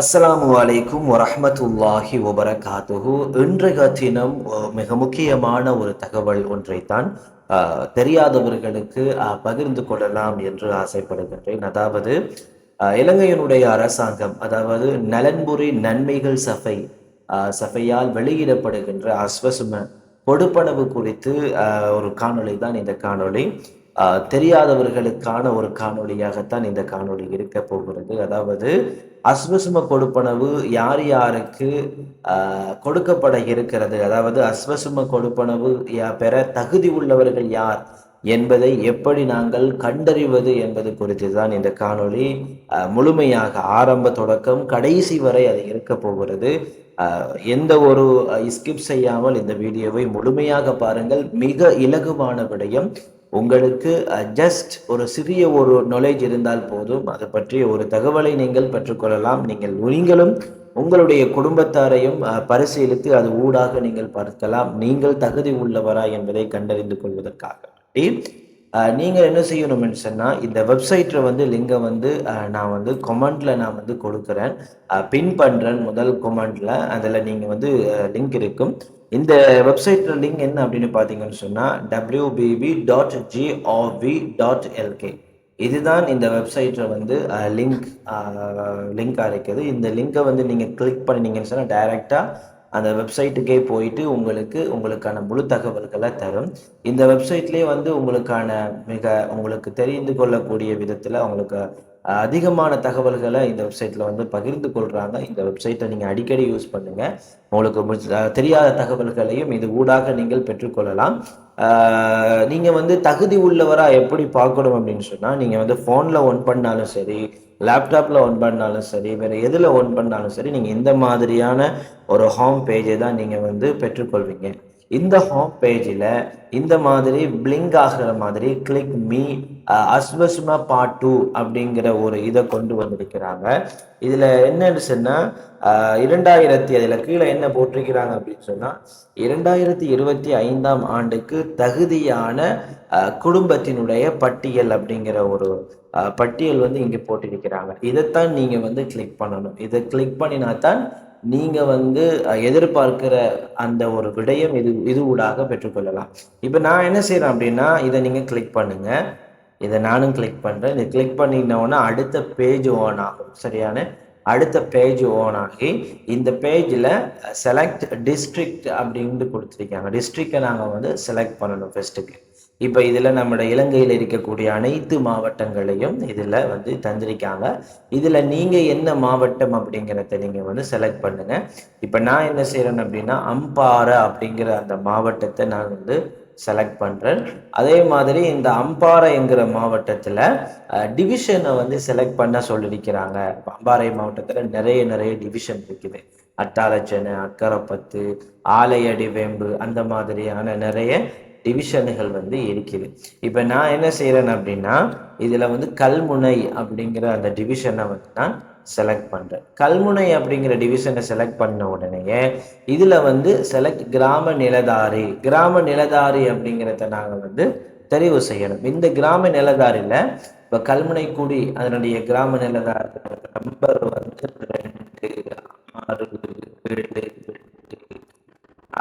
அஸ்ஸலாமு அலைக்கும் வரஹ்மத்துல்லாஹி வபரகாத்துஹு. இன்றைய தினம் மிக முக்கியமான ஒரு தகவல் ஒன்றைத்தான் தெரியாதவர்களுக்கு பகிர்ந்து கொள்ளலாம் என்று ஆசைப்படுகின்றேன். அதாவது இலங்கையினுடைய அரசாங்கம் அதாவது நலன்புரி நன்மைகள் சபை சபையால் வெளியிடப்படுகின்ற அஸ்வசும கொடுப்பனவு குறித்து ஒரு காணொளி தான் இந்த காணொளி. தெரியாதவர்களுக்கான ஒரு காணொளியாகத்தான் இந்த காணொளி இருக்க போகிறது. அதாவது அஸ்வசும கொடுப்பனவு யார் யாருக்கு கொடுக்கப்பட இருக்கிறது? அதாவது அஸ்வசும கொடுப்பனவு யா- பெற தகுதி உள்ளவர்கள் யார் என்பதை எப்படி நாங்கள் கண்டறிவது என்பது குறித்து தான் இந்த காணொளி முழுமையாக ஆரம்ப தொடக்கம் கடைசி வரை அது இருக்க போகிறது. எந்த ஒரு ஸ்கிப் செய்யாமல் இந்த வீடியோவை முழுமையாக பாருங்கள். மிக இலகுவான விடயம். உங்களுக்கு ஜஸ்ட் ஒரு சிறிய ஒரு நாலேஜ் இருந்தால் போதும். அதை பற்றிய ஒரு தகவலை நீங்கள் பெற்றுக்கொள்ளலாம். நீங்கள் நீங்களும் உங்களுடைய குடும்பத்தாரையும் பரிசீலித்து அது ஊடாக நீங்கள் பார்க்கலாம். நீங்கள் தகுதி உள்ளவரா என்பதை கண்டறிந்து கொள்வதற்காக நீங்கள் என்ன செய்யணும்னு சொன்னால் இந்த வெப்சைட்டில் வந்து லிங்கை வந்து நான் வந்து கொமெண்ட்ல நான் வந்து கொடுக்குறேன். பின் பண்ணுறேன் முதல் கொமெண்ட்ல அதில் நீங்கள் வந்து லிங்க் இருக்கும். இந்த வெப்சைட்ல லிங்க் என்ன அப்படின்னு பார்த்தீங்கன்னு சொன்னால் WBB dot GRV dot LK இதுதான் இந்த வெப்சைட்டில் வந்து லிங்க் லிங்காக இருக்குது. இந்த லிங்கை வந்து நீங்கள் கிளிக் பண்ணினீங்கன்னு சொன்னால் டைரெக்டாக அந்த வெப்சைட்டுக்கே போயிட்டு உங்களுக்கு உங்களுக்கான முழு தகவல்களை தரும். இந்த வெப்சைட்லேயே வந்து உங்களுக்கான மிக உங்களுக்கு தெரிந்து கொள்ளக்கூடிய விதத்தில் உங்களுக்கு அதிகமான தகவல்களை இந்த வெப்சைட்டில் வந்து பகிர்ந்து கொள்கிறாங்க இந்த வெப்சைட்டை நீங்கள் அடிக்கடி யூஸ் பண்ணுங்கள் உங்களுக்கு தெரியாத தகவல்களையும் இது ஊடாக நீங்கள் பெற்றுக்கொள்ளலாம். நீங்கள் நீங்க வந்து தகுதி உள்ளவரா எப்படி பார்க்கணும் அப்படின்னு சொன்னா நீங்க வந்து போன்ல ஒன் பண்ணாலும் சரி லேப்டாப்ல ஒன் பண்ணாலும் சரி வேற எதுல ஒன் பண்ணாலும் சரி நீங்க இந்த மாதிரியான ஒரு ஹோம் பேஜை தான் நீங்க வந்து பெற்றுக்கொள்வீங்க. இந்த ஹோம் பேஜில் இந்த மாதிரி பிளிங்க் ஆகிற மாதிரி click me Aswesuma part two அப்படிங்கிற ஒரு இதை கொண்டு வந்திருக்கிறாங்க. இதில் என்னன்னு சொன்னால் இரண்டாயிரத்தி அதில் கீழே என்ன போட்டிருக்கிறாங்க அப்படின்னு சொன்னால் இரண்டாயிரத்தி இருபத்தி ஐந்தாம் ஆண்டுக்கு தகுதியான குடும்பத்தினுடைய பட்டியல் அப்படிங்கிற ஒரு பட்டியல் வந்து இங்கே போட்டிருக்கிறாங்க. இதைத்தான் நீங்கள் வந்து கிளிக் பண்ணணும். இதை கிளிக் பண்ணினா தான் நீங்க வந்து எதிர்பார்க்கிற அந்த ஒரு விடயம் இது இது ஊடாக பெற்றுக்கொள்ளலாம். இப்போ நான் என்ன செய்கிறேன் அப்படின்னா இதை நீங்க கிளிக் பண்ணுங்க. இதை நானும் கிளிக் பண்றேன். இதை கிளிக் பண்ணினோன்னா அடுத்த பேஜ் ஓன் ஆகும். சரியான? அடுத்த பேஜ் ஓன் ஆகி இந்த பேஜில் செலக்ட் டிஸ்ட்ரிக்ட் அப்படின்ட்டு கொடுத்துருக்காங்க. டிஸ்ட்ரிக்டை நாங்கள் வந்து செலக்ட் பண்ணணும் ஃபர்ஸ்ட்டுக்கு இப்போ இதில் நம்மளோட இலங்கையில் இருக்கக்கூடிய அனைத்து மாவட்டங்களையும் இதில் வந்து தந்திருக்காங்க. இதில் நீங்கள் என்ன மாவட்டம் அப்படிங்கிறத நீங்கள் வந்து செலக்ட் பண்ணுங்க. இப்போ நான் என்ன செய்கிறேன் அப்படின்னா அம்பாறை அப்படிங்கிற அந்த மாவட்டத்தை நான் வந்து செலக்ட் பண்ணுறேன் அதே மாதிரி இந்த அம்பாறைங்கிற மாவட்டத்தில் டிவிஷனை வந்து செலக்ட் பண்ண சொல்லியிருக்கிறாங்க அம்பாறை மாவட்டத்தில் நிறைய நிறைய டிவிஷன் இருக்குது. அட்டாளச்சனை அக்கரைப்பத்து ஆலையடி வேம்பு அந்த மாதிரியான நிறைய டிவிஷன்கள் வந்து இருக்குது. இப்போ நான் என்ன செய்கிறேன் அப்படின்னா இதில் வந்து கல்முனை அப்படிங்கிற அந்த டிவிஷனை வந்து நான் செலக்ட் பண்ணுறேன் கல்முனை அப்படிங்கிற டிவிஷனை செலக்ட் பண்ண உடனேயே இதில் வந்து செலக்ட் கிராம நிலதாரி கிராம நிலதாரி அப்படிங்கிறத நாங்கள் வந்து தெரிவு செய்யணும். இந்த கிராம நிலதாரியில் இப்போ கல்முனைக்குடி அதனுடைய கிராம நிலதாரி நம்பர் வந்து ரெண்டு ஆறு ஏழு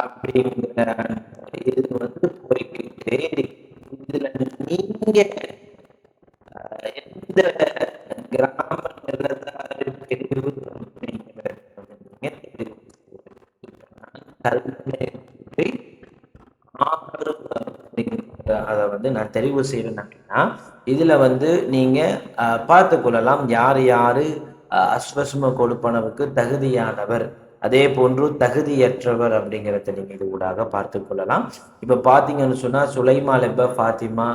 அப்படிங்கிற தெரிவு செய்யணும். கல்முனை ஆறு அதை வந்து நான் தெரிவு செய்வேன் அப்படின்னா இதுல வந்து நீங்க அஹ், பார்த்து கொள்ளலாம் யார் யாரு அஹ், அஸ்வசும கொடுப்பனவுக்கு தகுதியானவர் அதே போன்று தகுதியற்றவர் அப்படிங்கிறத நீங்க இது ஊடாக பார்த்து கொள்ளலாம். இப்ப பாத்தீங்கன்னு சொன்னா சுலைமா லெப்ப ஃபாத்திமா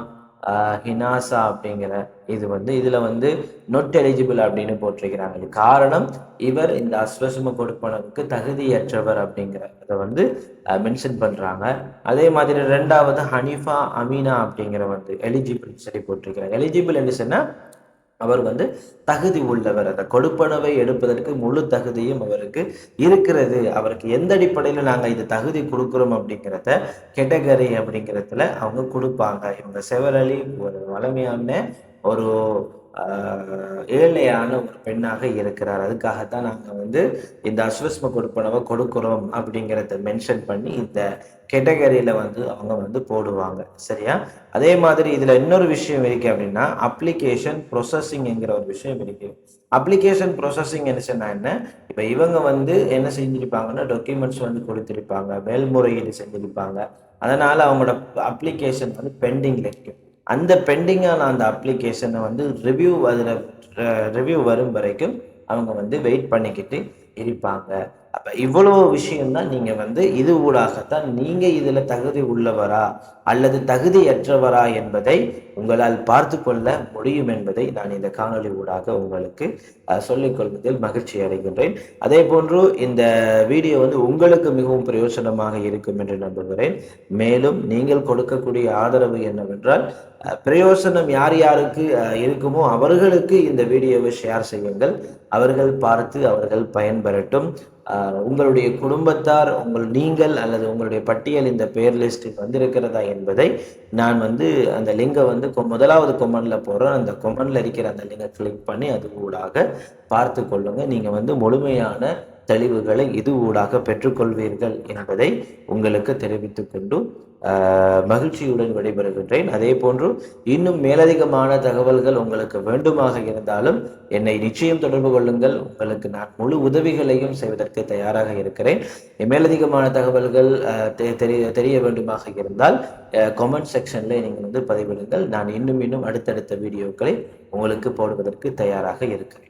ஹினாசா அப்படிங்கிற இது வந்து இதுல வந்து நொட் எலிஜிபிள் அப்படின்னு போட்டிருக்கிறாங்க. இது காரணம் இவர் இந்த அஸ்வசம கொடுப்பனவுக்கு தகுதியற்றவர் அப்படிங்கிறத வந்து மென்ஷன் பண்றாங்க. அதே மாதிரி ரெண்டாவது ஹனிஃபா அமீனா அப்படிங்கிற வந்து எலிஜிபிள் சரி போட்டிருக்கிறாங்க. எலிஜிபிள் என்று சொன்னா அவர் வந்து தகுதி உள்ளவர். அந்த கொடுப்பனவை எடுப்பதற்கு முழு தகுதியும் அவருக்கு இருக்கிறது. அவருக்கு எந்த அடிப்படையில் நாங்கள் இது தகுதி கொடுக்குறோம் அப்படிங்கிறத கெட்டகரி அப்படிங்கிறதுல அவங்க கொடுப்பாங்க. இவங்க செவரளி ஒரு வளமையான ஒரு ஏழையான ஒரு பெண்ணாக இருக்கிறார். அதுக்காகத்தான் நாங்கள் வந்து இந்த அஸ்வஸ்ம கொடுப்பனவை கொடுக்குறோம் அப்படிங்கிறத மென்ஷன் பண்ணி இந்த கேட்டகரியில் வந்து அவங்க வந்து போடுவாங்க. சரியா? அதே மாதிரி இதில் இன்னொரு விஷயம் இருக்கு அப்படின்னா அப்ளிகேஷன் ப்ரொசஸிங்ங்கிற ஒரு விஷயம் இருக்கு. அப்ளிகேஷன் ப்ரொசஸிங் என்ன சொன்னா என்ன? இப்போ இவங்க வந்து என்ன செஞ்சிருப்பாங்கன்னா டாக்குமெண்ட்ஸ் வந்து கொடுத்துருப்பாங்க. மேல்முறையீடு செஞ்சிருப்பாங்க. அதனால அவங்களோட அப்ளிகேஷன் வந்து பெண்டிங்ல இருக்கும் அந்த பெண்டிங்கான அந்த அப்ளிகேஷனை வந்து ரிவ்யூ அதில் ரிவ்யூ வரும் வரைக்கும் அவங்க வந்து வெயிட் பண்ணிக்கிட்டு இருப்பாங்க. அப்போ இவ்வளோ விஷயம்தான் நீங்கள் வந்து இது ஊடாகத்தான் நீங்கள் இதில் தகுதி உள்ளவரா அல்லது தகுதியற்றவரா என்பதை உங்களால் பார்த்து கொள்ள முடியும் என்பதை நான் இந்த காணொளி ஊடாக உங்களுக்கு சொல்லிக் கொள்வதில் மகிழ்ச்சி அடைகின்றேன். அதே போன்று இந்த வீடியோ வந்து உங்களுக்கு மிகவும் பிரயோஜனமாக இருக்கும் என்று நம்புகிறேன். மேலும் நீங்கள் கொடுக்கக்கூடிய ஆதரவு என்னவென்றால் பிரயோசனம் யார் யாருக்கு இருக்குமோ அவர்களுக்கு இந்த வீடியோவை ஷேர் செய்யுங்கள். அவர்கள் பார்த்து அவர்கள் பயன்பெறட்டும். உங்களுடைய குடும்பத்தார் உங்கள் நீங்கள் அல்லது உங்களுடைய பட்டியல் இந்த பேர் லிஸ்ட்டுக்கு வந்திருக்கிறதா என்பதை நான் வந்து அந்த லிங்கை வந்து கொ- முதலாவது கொமனில் போடுறேன் அந்த கொமனில் இருக்கிற அந்த லிங்கை கிளிக் பண்ணி அது ஊடாக பார்த்து கொள்ளுங்கள் நீங்கள் வந்து முழுமையான தெளிவுகளை இது ஊடாக பெற்றுக்கொள்வீர்கள் என்பதை உங்களுக்கு தெரிவித்துக் கொண்டு மகிழ்ச்சியுடன் விடைபெறுகின்றேன். அதே போன்று இன்னும் மேலதிகமான தகவல்கள் உங்களுக்கு வேண்டுமாக இருந்தாலும் என்னை நிச்சயம் தொடர்பு கொள்ளுங்கள். உங்களுக்கு நான் முழு உதவிகளையும் செய்வதற்கு தயாராக இருக்கிறேன். மேலதிகமான தகவல்கள் தெ- தெரிய தெரிய வேண்டுமாக இருந்தால் கமெண்ட் செக்ஷன்ல நீங்கள் வந்து பதிவிடுங்கள். நான் இன்னும் இன்னும் அடுத்தடுத்த வீடியோக்களை உங்களுக்கு போடுவதற்கு தயாராக இருக்கிறேன்.